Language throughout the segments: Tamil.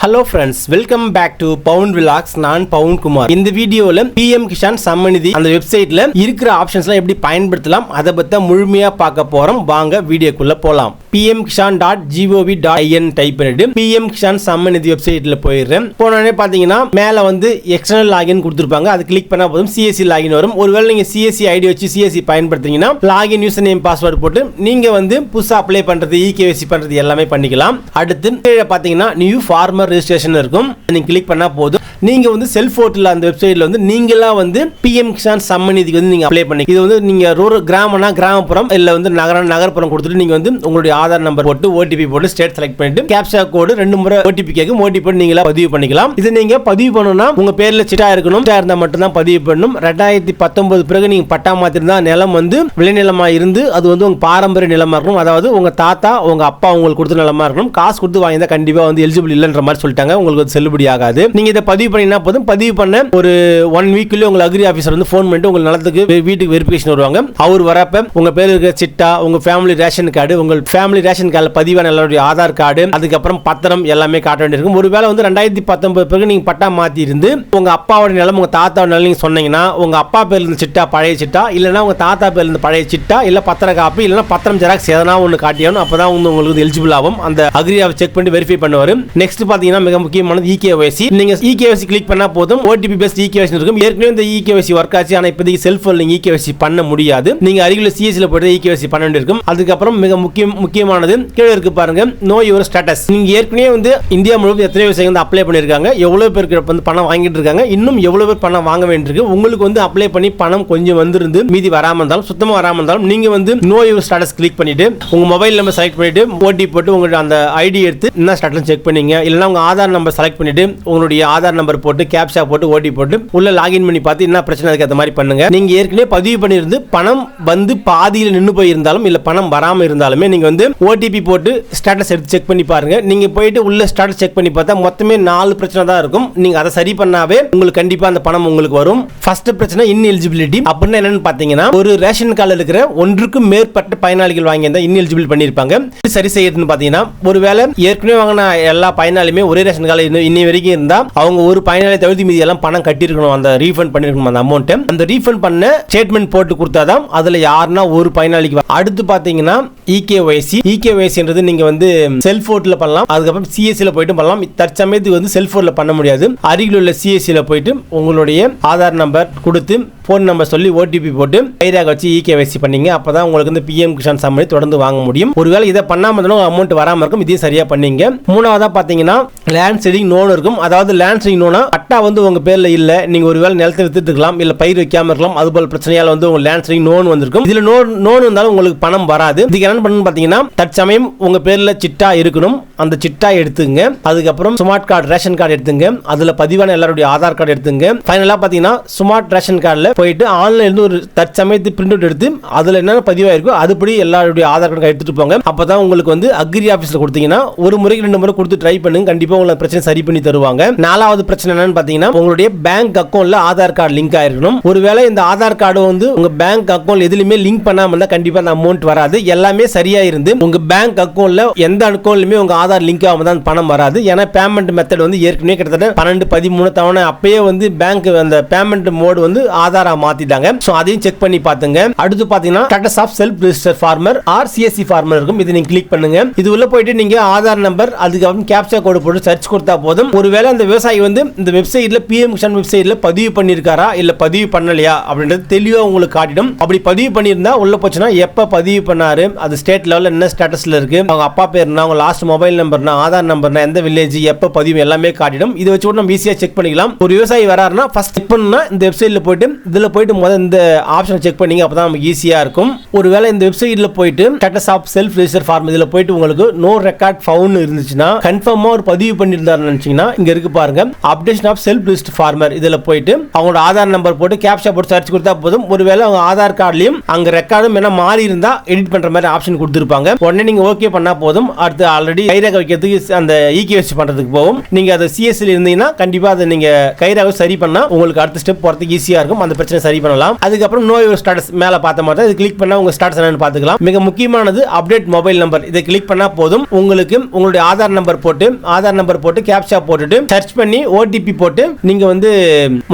Hello friends welcome back to Pavun vlogs நான் பவுன் குமார் இந்த வீடியோவில் பிஎம் கிஷான் சம்மநிதி அந்த வெப்சைட்ல இருக்கிற ஆப்ஷன்ஸ்லாம் எப்படி பயன்படுத்தலாம் அதை பற்றி முழுமையாக பார்க்க போறோம். வாங்க வீடியோக்குள்ள போகலாம் PM Kisan dot GOV dot IN type பண்ணிட்டு பிஎம் கிஷான் சம்மநிதி வெப்சைட்ல போயிடுறேன். போனோடனே பார்த்தீங்கன்னா மேலே வந்து எக்ஸ்டர்னல் லாகின் கொடுத்துருப்பாங்க. அது கிளிக் பண்ணால் போதும். சிஎஸ்சி லாகின் வரும். ஒருவேளை நீங்கள் சிஎஸ்சி ஐடி வச்சு சிஎஸ்சி பயன்படுத்துறீங்கன்னா லாகின் யூசர் நேம் பாஸ்வேர்டு போட்டு நீங்கள் வந்து புதுசாக அப்ளை பண்ணுறது இகேஎஸ்சி பண்ணுறது எல்லாமே பண்ணிக்கலாம். அடுத்து கீழே பார்த்தீங்கன்னா நியூ ஃபார்மர் ரெஜிஸ்ட்ரேஷன் இருக்கும். நீங்கள் கிளிக் பண்ணா போதும். நீங்கள் வந்து செல்போர்ட்டில் அந்த வெப்சைட்டில் வந்து நீங்களாக வந்து பிஎம் கிசான் சம்மநிதிக்கு வந்து நீங்கள் அப்ளை பண்ணி இது வந்து நீங்கள் ரூரல் கிராமம்னா கிராமப்புறம் இல்லை வந்து நகரம் நகர்ப்புறம் கொடுத்துட்டு நீங்கள் வந்து உங்களுடைய ஆதார் நம்பர் போட்டு ஓடிபி போட்டு ஸ்டேட் செலக்ட் பண்ணிட்டு கேப்சா கோடு ரெண்டு முறை ஓடிபி கேட்கும் ஓடிபி நீங்களா பதிவு பண்ணிக்கலாம். இது நீங்கள் பதிவு பண்ணணும்னா உங்கள் பேரில் சிட்டா இருக்கணும். சிட்டா இருந்தால் மட்டும்தான் பதிவு பண்ணணும். ரெண்டாயிரத்தி பத்தொன்பது பிறகு நீங்க பட்டா மாத்திருந்தா நிலம் வந்து விளைநிலமாக இருந்து அது வந்து உங்கள் பாரம்பரிய நிலமாக இருக்கணும். அதாவது உங்கள் தாத்தா உங்கள் அப்பா உங்களுக்கு கொடுத்த நிலமாக இருக்கணும். காசு கொடுத்து வாங்கினா கண்டிப்பாக வந்து எலிஜிபிள் இல்லைன்ற மாதிரி சொல்லிட்டாங்க. உங்களுக்கு செல்லுபடி ஆகாது. நீங்கள் இதை பதிவு பண்ணினா போதும்? பதிவு பண்ண ஒரு ஒன் வீக்லயே உங்க அக்ரி ஆஃபீஸர் வந்து ஃபோன் பண்ணிட்டு உங்க நிலத்துக்கு வீட்டுக்கு வெரிஃபிகேஷன் வருவாங்க. அவர் வரப்ப உங்க பேர் இருக்கிற சிட்டா உங்க ஃபேமிலி ரேஷன் கார்டு உங்க ஃபேமிலி ரேஷன் கார்டில் பதிவான எல்லாருடைய ஆதார் கார்டு அதுக்கப்புறம் பத்திரம் எல்லாமே காட்ட வேண்டியிருக்கும். ஒருவேளை வந்து ரெண்டாயிரத்தி பத்தொன்பது பிறகு நீங்க பட்டா மாத்தி இருந்து உங்க அப்பாவோட நிலம் உங்க தாத்தாவோட நிலம் நீங்க சொன்னீங்கன்னா உங்க அப்பா பேர் இருந்து சிட்டா பழைய சிட்டா இல்லைன்னா உங்க தாத்தா பேர் இருந்து பழைய சிட்டா இல்ல பத்திர காப்பி இல்லைனா பத்திரம் ஜெராக்ஸ் எதனா ஒன்று காட்டியாலும் அப்பதான் வந்து உங்களுக்கு எலிஜிபிள் ஆகும். அந்த அக்ரி செக் பண்ணி வெரிஃபை பண்ணுவார். நெக்ஸ்ட் பாத்தீங்கன்னா மிக முக்கியமானது இகேஒய்சி நீங்க இகேஒய்சி கிளிக் பண்ணா போதும். ஓடிபி பேஸ்ட் இகேவசி இருக்கும். ஏற்கனவே இந்த இகேவசி ஒர்க் ஆச்சு. ஆனால் இப்போதைக்கு செல்போன் நீங்கள் இகேவசி பண்ண முடியாது. நீங்க அருகில் சிஎஸ்சியில் போய்ட்டு இகேவசி பண்ண வேண்டியிருக்கும். அதுக்கப்புறம் மிக முக்கியம் முக்கியமானது கீழே இருக்கு பாருங்க. நோ யுவர் ஸ்டேட்டஸ் நீங்கள் ஏற்கனவே வந்து இந்தியா முழுவதும் எத்தனை விவசாயிகள் வந்து அப்ளை பண்ணியிருக்காங்க. எவ்வளவு பேருக்கு வந்து பணம் வாங்கிட்டு இருக்காங்க. இன்னும் எவ்வளவு பேர் பணம் வாங்க வேண்டியிருக்கு. உங்களுக்கு வந்து அப்ளை பண்ணி பணம் கொஞ்சம் வந்திருந்து மீதி வராமல் இருந்தாலும் சுத்தமாக வராமல் இருந்தாலும் நீங்க வந்து நோ யுவர் ஸ்டேட்டஸ் கிளிக் பண்ணிட்டு உங்க மொபைல் நம்பர் செலக்ட் பண்ணிட்டு ஓடி போட்டு உங்களுடைய அந்த ஐடி எடுத்து என்ன ஸ்டேட்டஸ் செக் பண்ணீங்க. இல்லைன்னா உங்க ஆதார் நம்பர் செலக்ட் பண்ணிட்டு உங்களுடைய ஆதார் நம்பர் போட்டு கேப்ஷா போட்டு ஓடி போட்டு உள்ள லாகின் பண்ணி பார்த்து என்ன பிரச்சனை அதுக்கு அந்த மாதிரி பண்ணுங்க. நீங்க ஏற்கனவே பதிவு பண்ணியிருந்து பணம் வந்து பாதியில் நின்று போயிருந்தாலும் இல்ல பணம் வராமல் இருந்தாலுமே நீங்க வந்து ஓடிபி போட்டு ஸ்டேட்டஸ் எடுத்து செக் பண்ணி பாருங்க. நீங்க போயிட்டு உள்ள ஸ்டேட்டஸ் செக் பண்ணி பார்த்தா மொத்தமே நாலு பிரச்சனை தான் இருக்கும். நீங்க அதை சரி பண்ணாவே உங்களுக்கு கண்டிப்பா அந்த பணம் உங்களுக்கு வரும். ஃபர்ஸ்ட் பிரச்சனை இன்எலிஜிபிலிட்டி அப்படின்னு என்னன்னு பாத்தீங்கன்னா ஒரு ரேஷன் கார்டில் இருக்கிற ஒன்றுக்கும் மேற்பட்ட பயனாளிகள் வாங்கியிருந்தா இன்எலிஜிபிள் பண்ணியிருப்பாங்க. இது சரி செய்யறதுன்னு பாத்தீங்கன்னா ஒருவேளை ஏற்கனவே வாங்கின எல்லா பயனாளியுமே ஒரே ரேஷன் கார்டில் இன்னும் இன்னி வரைக்கும் இருந்தா அவங்க ஒரு பயனாளி தவிர்த்து மீதி எல்லாம் பணம் கட்டியிருக்கணும் அந்த ரீஃபண்ட் பண்ணிருக்கணும் அந்த அமௌண்ட் அந்த ரீஃபண்ட் பண்ண ஸ்டேட்மெண்ட் போட்டு கொடுத்தாதான் அதுல யாருன்னா ஒரு பயனாளிக்கு அடுத்து பாத்தீங்கன்னா இகேஒய்சி இகேஒய்சின்றது நீங்க வந்து செல்போன்ல பண்ணலாம். அதுக்கப்புறம் சிஎஸ்சியில் போயிட்டு பண்ணலாம். தற்சமயத்துக்கு வந்து செல்போன்ல பண்ண முடியாது. அருகில் உள்ள சிஎஸ்சியில் போயிட்டு உங்களுடைய ஆதார் நம்பர் கொடுத்து ஃபோன் நம்பர் சொல்லி ஓடிபி போட்டு கைராக வச்சு இகேஒய்சி பண்ணீங்க. அப்பதான் உங்களுக்கு வந்து பிஎம் கிஷான் சம்மதி தொடர்ந்து வாங்க முடியும். ஒருவேளை இதை பண்ணாம இருந்தாலும் அமௌண்ட் வராம இருக்கும். இதையும் சரியா பண்ணீங்க. மூணாவதா பாத்தீங்கன்னா லேண்ட் செடிங் லோன் இருக்கும். அதாவது லேண்ட் செடிங் லோன் பட்டா வந்து உங்கள் பேர்ல நீங்கள் ஒரு ஒருவேளை நிலத்தை வித்துட்டு இருக்கலாம் இல்லை பயிர் வைக்காம இருக்கலாம். அது போல பிரச்சனையால் வந்து உங்கள் லேண்ட் செடிங் நோன் வந்திருக்கும். இதில் நோன் நோன் வந்தாலும் உங்களுக்கு பணம் வராது. இதுக்கு என்ன பண்ணணும் பார்த்தீங்கன்னா தற்சமயம் உங்கள் பேரில் சிட்டா இருக்கணும். அந்த சிட்டா எடுத்துங்க. அதுக்கப்புறம் ஸ்மார்ட் கார்டு ரேஷன் கார்டு எடுத்துங்க. அதில் பதிவான எல்லாருடைய ஆதார் கார்டு எடுத்துங்க. ஃபைனலாக பார்த்தீங்கன்னா ஸ்மார்ட் ரேஷன் கார்டில் போயிட்டு ஆன்லைன்லேருந்து ஒரு தற்சமயத்து பிரிண்ட் அவுட் எடுத்து அதில் என்னென்ன பதிவாயிருக்கோ அதுபடி எல்லாருடைய ஆதார் கார்டு எடுத்துகிட்டு போங்க. அப்போ தான் உங்களுக்கு வந்து அக்ரி ஆஃபீஸில் கொடுத்தீங்கன்னா ஒரு முறைக்கு ரெண்டு முறை கொடுத்து ட்ரை பண்ணுங்க. கண்டிப்பாக உங்களுக்கு பிரச்சனை சரி பண்ணி தருவாங்க. நாலாவது பிரச்சனை என்னன்னு பாத்தீங்கன்னா உங்களுடைய பேங்க் அக்கௌண்ட்ல ஆதார் கார்டு லிங்க் ஆயிருக்கணும். ஒருவேளை இந்த ஆதார் கார்டு வந்து உங்க பேங்க் அக்கௌண்ட் எதுலயுமே லிங்க் பண்ணாம இருந்தா கண்டிப்பா அந்த அமௌண்ட் வராது. எல்லாமே சரியா இருந்து உங்க பேங்க் அக்கௌண்ட்ல எந்த அக்கௌண்ட்லயுமே உங்க ஆதார் லிங்க் ஆகாம தான் பணம் வராது. ஏன்னா பேமெண்ட் மெத்தட் வந்து ஏற்கனவே கிட்டத்தட்ட பன்னெண்டு பதிமூணு தவணை அப்பயே வந்து பேங்க் அந்த பேமெண்ட் மோடு வந்து ஆதாரா மாத்திட்டாங்க. சோ அதையும் செக் பண்ணி பாத்துங்க. அடுத்து பாத்தீங்கன்னா status of self register farmer or CSC farmer இருக்கும். இது நீங்க கிளிக் பண்ணுங்க. இது உள்ள போயிட்டு நீங்க ஆதார் நம்பர் அதுக்கப்புறம் கேப்சா கோடு போட்டு சர்ச் கொடுத்தா போதும். ஒருவேளை அந்த விவசாயி வந்து இந்த வெப்சைட்ல பிஎம் கிஷான் வெப்சைட்ல பதிவு பண்ணிருக்காரா? இல்ல பதிவு பண்ணலையா? அப்படின்றது தெளிவா உங்களுக்கு காட்டிடும். அப்படி பதிவு பண்ணியிருந்தா உள்ள போச்சுன்னா எப்ப பதிவு பண்ணாரு? அது ஸ்டேட் லெவல்ல என்ன ஸ்டேட்டஸ்ல இருக்கு? அவங்க அப்பா பேர்னா அவங்க லாஸ்ட் மொபைல் நம்பர்னா ஆதார் நம்பர்னா எந்த வில்லேஜ் எப்ப பதிவு எல்லாமே காட்டிடும். இதை வச்சு கூட நம்ம ஈஸியா செக் பண்ணிக்கலாம். ஒரு விவசாயி வராருன்னா ஃபர்ஸ்ட் செக் பண்ணா இந்த வெப்சைட்ல போயிட்டு இதுல போயிட்டு முதல் இந்த ஆப்ஷன் செக் பண்ணீங்க அப்பதான் நமக்கு ஈஸியா இருக்கும். ஒருவேளை இந்த வெப்சைட்ல போயிட்டு status of self register form இதுல போயிட்டு உங்களுக்கு நோ ரெக்கார்ட் ஃபவுன் இருந்துச்சுன்னா கன்ஃபார்மா ஒரு பதிவு பண்ணிருந்தாருன்னு நினைச்சீங்கன்னா இங்க இருக்கு பாருங்க. Updation of self list farmer இதில் போயிட்டு அவங்களோட ஆதார் நம்பர் போட்டு கேப்ஷா போட்டு சர்ச் கொடுத்தா போதும். ஒருவேளை அவங்க ஆதார் கார்டுலையும் அங்கே ரெக்கார்டும் என்ன மாறி இருந்தா எடிட் பண்ற மாதிரி ஆப்ஷன் கொடுத்துருப்பாங்க. உடனே நீங்க ஓகே பண்ணா போதும். அடுத்து ஆல்ரெடி கைரேகை வைக்கிறதுக்கு அந்த இகேஎஸ்சி பண்றதுக்கு போகும். நீங்க அதை சிஎஸ்சியில் இருந்தீங்கன்னா கண்டிப்பா அதை நீங்க கைரேகை சரி பண்ணா உங்களுக்கு அடுத்த ஸ்டெப் போறதுக்கு ஈஸியா இருக்கும். அந்த பிரச்சனை சரி பண்ணலாம். அதுக்கப்புறம் நோ யுவர் ஸ்டாட்டஸ் மேல பார்த்த மாதிரி தான் இது கிளிக் பண்ணா உங்க ஸ்டாட்டஸ் என்னன்னு பார்த்துக்கலாம். மிக முக்கியமானது அப்டேட் மொபைல் நம்பர் இதை கிளிக் பண்ணா போதும். உங்களுக்கு உங்களுடைய ஆதார் நம்பர் போட்டு ஆதார் நம்பர் போட்டு கேப்சா போட்டுட்டு சர்ச் பண்ணி ஓடிபி போட்டு நீங்க வந்து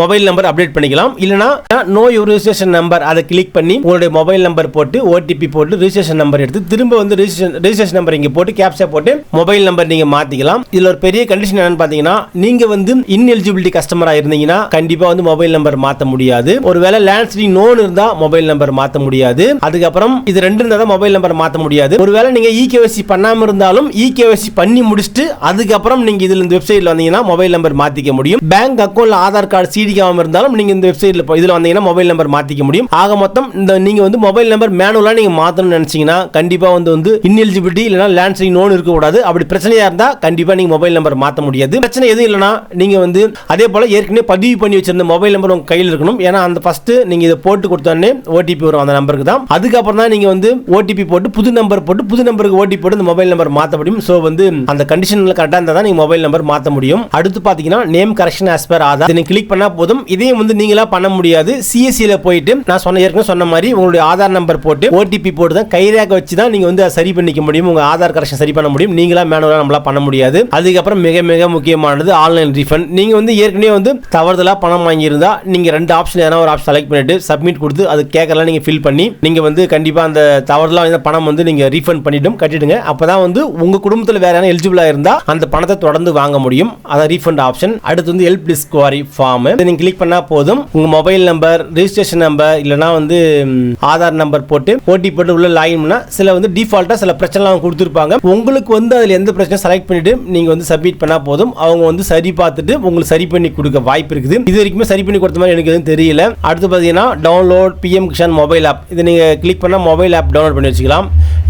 மொபைல் நம்பர் அப்டேட் பண்ணிக்கலாம். இல்லைனா நோ யூ ரிஜிஸ்ட்ரேஷன் நம்பர் அதை கிளிக் பண்ணி உங்களுடைய மொபைல் நம்பர் போட்டு ஓடிபி போட்டு ரிஜிஸ்ட்ரேஷன் நம்பர் எடுத்து திரும்ப வந்து ரிஜிஸ்ட்ரேஷன் ரிஜிஸ்ட்ரேஷன் நம்பர் இங்க போட்டு கேப்சா போட்டு மொபைல் நம்பர் நீங்க மாத்திக்கலாம். இதுல ஒரு பெரிய கண்டிஷன் என்னன்னு பாத்தீங்கன்னா நீங்க வந்து இன்எலிஜிபிலிட்டி கஸ்டமரா இருந்தீங்கன்னா கண்டிப்பா வந்து மொபைல் நம்பர் மாத்த முடியாது. ஒருவேளை லேண்ட்ஸ்லிங் நோன் இருந்தா மொபைல் நம்பர் மாத்த முடியாது. அதுக்கப்புறம் இது ரெண்டு இருந்தா தான் மொபைல் நம்பர் மாத்த முடியாது. ஒருவேளை நீங்க இகேஎஸ்சி பண்ணாம இருந்தாலும் இகேஎஸ்சி பண்ணி முடிச்சுட்டு அதுக்கப்புறம் நீங்க இதுல இந்த வெப்சைட்ல வந்தீங்கன்னா மொபைல் நம்பர் மாத்திக்க முடியும். பேங்க் அக்கௌண்ட்ல ஆதார் கார்டு சீடிக்காம இருந்தாலும் நீங்க இந்த வெப்சைட்ல இதுல வந்தீங்கன்னா மொபைல் நம்பர் மாத்திக்க முடியும். ஆக மொத்தம் இந்த நீங்க வந்து மொபைல் நம்பர் மேனுவலா நீங்க மாத்தணும்னு நினைச்சீங்கன்னா கண்டிப்பா வந்து வந்து இன்எலிஜிபிலிட்டி இல்லைனா லேண்ட்ஸ்லிங் லோன் நோன் இருக்கக்கூடாது. அப்படி பிரச்சனையா இருந்தா கண்டிப்பா நீங்க மொபைல் நம்பர் மாத்த முடியாது. பிரச்சனை எதுவும் இல்லைனா நீங்க வந்து அதே போல ஏற்கனவே பதிவு பண்ணி வச்சிருந்த மொபைல் நம்பர் உங்க கையில் இருக்கணும். ஏன்னா அந்த ஃபர்ஸ்ட் நீங்க இதை போட்டு கொடுத்தோடனே ஓடிபி வரும் அந்த நம்பருக்கு தான். அதுக்கப்புறம் தான் நீங்க வந்து ஓடிபி போட்டு புது நம்பர் போட்டு புது நம்பருக்கு ஓடிபி போட்டு இந்த மொபைல் நம்பர் மாத்த முடியும். ஸோ வந்து அந்த கண்டிஷன்ல கரெக்டாக இருந்தால் தான் நீங்க மொபைல் நம்பர் மாத்த முடியும். அடுத்து பாத்தீங்கன்னா name correction as per Aadhaar இதை கிளிக் பண்ணா போதும். இதையும் வந்து நீங்களா பண்ண முடியாது. சிஎஸ்சியில் போயிட்டு நான் சொன்ன ஏற்கனவே சொன்ன மாதிரி உங்களுடைய ஆதார் நம்பர் போட்டு ஓடிபி போட்டு தான் கைரேக வச்சு தான் நீங்க வந்து சரி பண்ணிக்க முடியும். உங்க ஆதார் கரெக்ஷன் சரி பண்ண முடியும். நீங்களா மேனுவலா நம்மளா பண்ண முடியாது. அதுக்கப்புறம் மிக மிக முக்கியமானது ஆன்லைன் ரீஃபண்ட் நீங்க வந்து ஏற்கனவே வந்து தவறுதலா பணம் வாங்கியிருந்தா நீங்க ரெண்டு ஆப்ஷன் எதனா ஒரு ஆப்ஷன் செலக்ட் பண்ணிட்டு சப்மிட் கொடுத்து அது கேட்கலாம் நீங்க ஃபில் பண்ணி நீங்க வந்து கண்டிப்பா அந்த தவறுதலா வாங்கின பணம் வந்து நீங்க ரீஃபண்ட் பண்ணிட்டும் கட்டிடுங்க. அப்பதான் வந்து உங்க குடும்பத்தில் வேற யாரும் எலிஜிபிளா இருந்தா அந்த பணத்தை தொடர்ந்து வாங்க முடியும். அதான் ரீஃபண்ட் ஆப்ஷன் அடுத்து வந்து ஹெல்ப் டிஸ்கவரி ஃபார்ம் நீங்க கிளிக் பண்ணா போதும். உங்க மொபைல் நம்பர் ரிஜிஸ்ட்ரேஷன் நம்பர் இல்லனா வந்து ஆதார் நம்பர் போட்டு ஓடி போட்டு உள்ள லாகின் பண்ணா சில வந்து டிஃபால்ட்டா சில பிரச்சனைலாம் கொடுத்துருப்பாங்க. உங்களுக்கு வந்து அதில் எந்த பிரச்சனை செலக்ட் பண்ணிட்டு நீங்க வந்து சப்மிட் பண்ணா போதும். அவங்க வந்து சரி பார்த்துட்டு உங்களுக்கு சரி பண்ணி கொடுக்க வாய்ப்பு இருக்குது. இது வரைக்குமே சரி பண்ணி கொடுத்த மாதிரி எனக்கு எதுவும் தெரியல. அடுத்து பார்த்தீங்கன்னா download PM Kisan mobile app இதை நீங்க கிளிக் பண்ணா மொபைல் ஆப் டவுன்லோட் பண்ணி வச்சுக்கலாம்.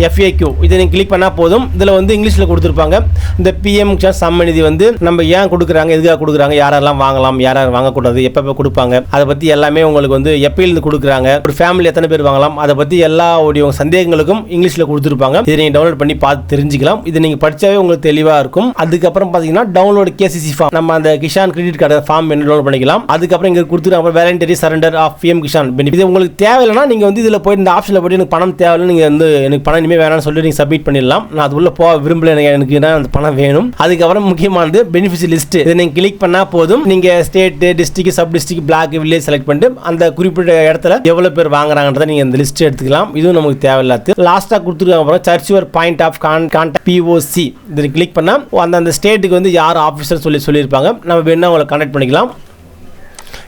எஃப்ஏக்யூ இதை நீங்கள் கிளிக் பண்ணால் போதும். இதில் வந்து இங்கிலீஷில் கொடுத்துருப்பாங்க. இந்த பிஎம் கிஷான் சம்மநிதி வந்து நம்ம ஏன் கொடுக்குறாங்க எதுக்காக கொடுக்குறாங்க யாரெல்லாம் வாங்கலாம் யார் யார் வாங்கக்கூடாது எப்போ கொடுப்பாங்க அதை பற்றி எல்லாமே உங்களுக்கு வந்து எப்பயிலிருந்து கொடுக்குறாங்க. ஒரு ஃபேமிலி எத்தனை பேர் வாங்கலாம் அதை பற்றி எல்லா உடைய சந்தேகங்களுக்கும் இங்கிலீஷில் கொடுத்துருப்பாங்க. இதை நீங்கள் டவுன்லோட் பண்ணி பார்த்து தெரிஞ்சுக்கலாம். இதை நீங்கள் படித்தாவே உங்களுக்கு தெளிவாக இருக்கும். அதுக்கப்புறம் பார்த்தீங்கன்னா டவுன்லோட் கேசிசி ஃபார்ம் நம்ம அந்த கிஷான் கிரெடிட் கார்டு ஃபார்ம் என்ன டவுன்லோட் பண்ணிக்கலாம். அதுக்கப்புறம் இங்கே கொடுத்துருக்காங்க voluntary surrender of PM Kisan benefit இது உங்களுக்கு தேவையில்லைனா நீங்கள் வந்து இதில் போய் இந்த ஆப்ஷனில் போய் எனக்கு பணம் தேவையில்லை நீங்கள் வந்து எனக்கு பணம் இனிமேல் வேணாம்னு சொல்லி நீங்கள் சப்மிட் பண்ணிடலாம். நான் அது உள்ளே போக விரும்பல எனக்கு எனக்கு அந்த பணம் வேணும். அதுக்கப்புறம் முக்கியமானது பெனிஃபிட் லிஸ்ட் இதை நீங்கள் கிளிக் பண்ணால் போதும். நீங்கள் state district sub district block village select பண்ணிட்டு அந்த குறிப்பிட்ட இடத்துல எவ்வளோ பேர் வாங்குறாங்கன்றத நீங்கள் இந்த லிஸ்ட் எடுத்துக்கலாம். இதுவும் நமக்கு தேவையில்லாது லாஸ்ட்டாக கொடுத்துருக்காங்க அப்புறம் search your point of con contact POC இதில் கிளிக் பண்ணால் அந்த அந்த ஸ்டேட்டுக்கு வந்து யார் ஆஃபீஸர் சொல்லி சொல்லியிருப்பாங்க. நம்ம வேணால் அவங்களை கனெக்ட் பண்ணிக்கலாம்.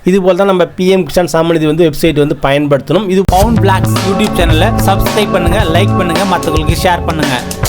இது போல் தான் நம்ம பிஎம் கிஷான் சாமநிதி வந்து வெப்சைட் வந்து பயன்படுத்தணும். இது பவுன் பிளாக்ஸ் யூடியூப் சேனலை சப்ஸ்கிரைப் பண்ணுங்கள் லைக் பண்ணுங்கள் மற்றவங்களுக்கு ஷேர் பண்ணுங்கள்